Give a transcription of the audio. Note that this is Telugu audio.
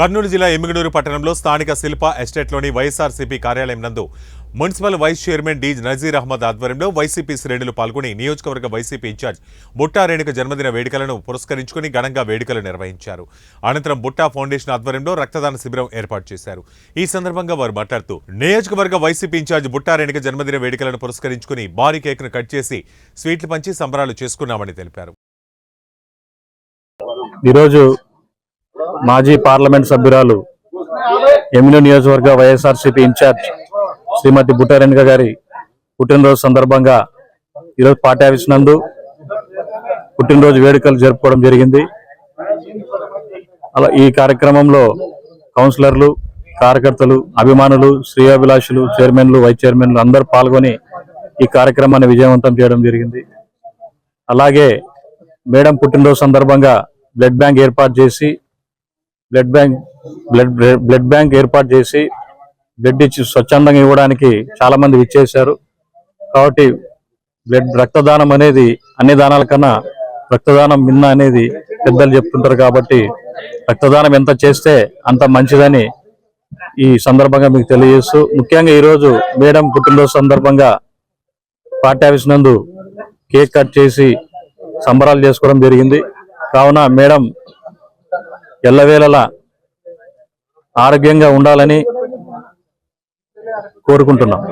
కర్నూలు జిల్లా ఎమ్మిగడూరు పట్టణంలో స్థానిక శిల్ప ఎస్టేట్లోని వైఎస్ఆర్సీపీ కార్యాలయం నందు municipal vice chairman D Nazir Ahmed ఆధ్వర్యంలో వైసీపీ శ్రేణులు పాల్గొని నియోజకవర్గ వైసీపీ ఇన్ఛార్జ్ బుట్టా రేణుక జన్మదిన వేడుకలను పురస్కరించుకుని ఘనంగా వేడుకలు నిర్వహించారు. అనంతరం బుట్టా ఫౌండేషన్ ఆధ్వర్యంలో రక్తదాన శిబిరం ఏర్పాటు చేశారు. ఈ సందర్భంగా వారు మాట్లాడుతూ నియోజకవర్గ వైసీపీ ఇన్ఛార్జ్ బుట్టా రేణుక జన్మదిన వేడుకలను పురస్కరించుకుని భారీ కేక్ను కట్ చేసి స్వీట్లు పంచి సంబరాలు చేసుకున్నామని తెలిపారు. ఈరోజు మాజీ పార్లమెంట్ సభ్యురాలు ఎమ్మెల్యే నియోజకవర్గ వైఎస్ఆర్సీపీ ఇన్ఛార్జ్ శ్రీమతి బుట్టారెణిక గారి పుట్టినరోజు సందర్భంగా ఈరోజు పార్టీ ఆఫీస్ నందు పుట్టినరోజు వేడుకలు జరుపుకోవడం జరిగింది. అలా ఈ కార్యక్రమంలో కౌన్సిలర్లు కార్యకర్తలు అభిమానులు శ్రేయాభిలాషులు చైర్మన్లు వైస్ చైర్మన్లు అందరూ పాల్గొని ఈ కార్యక్రమాన్ని విజయవంతం చేయడం జరిగింది. అలాగే మేడం పుట్టినరోజు సందర్భంగా బ్లడ్ బ్యాంక్ ఏర్పాటు చేసి blood bank blood blood bank ఏర్పాటు చేసి బ్లడ్ ఇచ్చి స్వచ్ఛందంగా ఇవ్వడానికి చాలా మంది ఇచ్చేశారు కాబట్టి బ్లడ్ రక్తదానం అనేది అన్ని దానాల కన్నా రక్తదానం మిన్న అనేది పెద్దలు చెప్తుంటారు కాబట్టి రక్తదానం ఎంత చేస్తే అంత మంచిదని ఈ సందర్భంగా మీకు తెలియజేస్తూ ముఖ్యంగా ఈరోజు మేడం పుట్టినరోజు సందర్భంగా పార్టీ ఆఫీస్ నందు కేక్ కట్ చేసి సంబరాలు చేసుకోవడం జరిగింది. కావున మేడం ఎల్లవేళలా ఆరోగ్యంగా ఉండాలని కోరుకుంటున్నాం.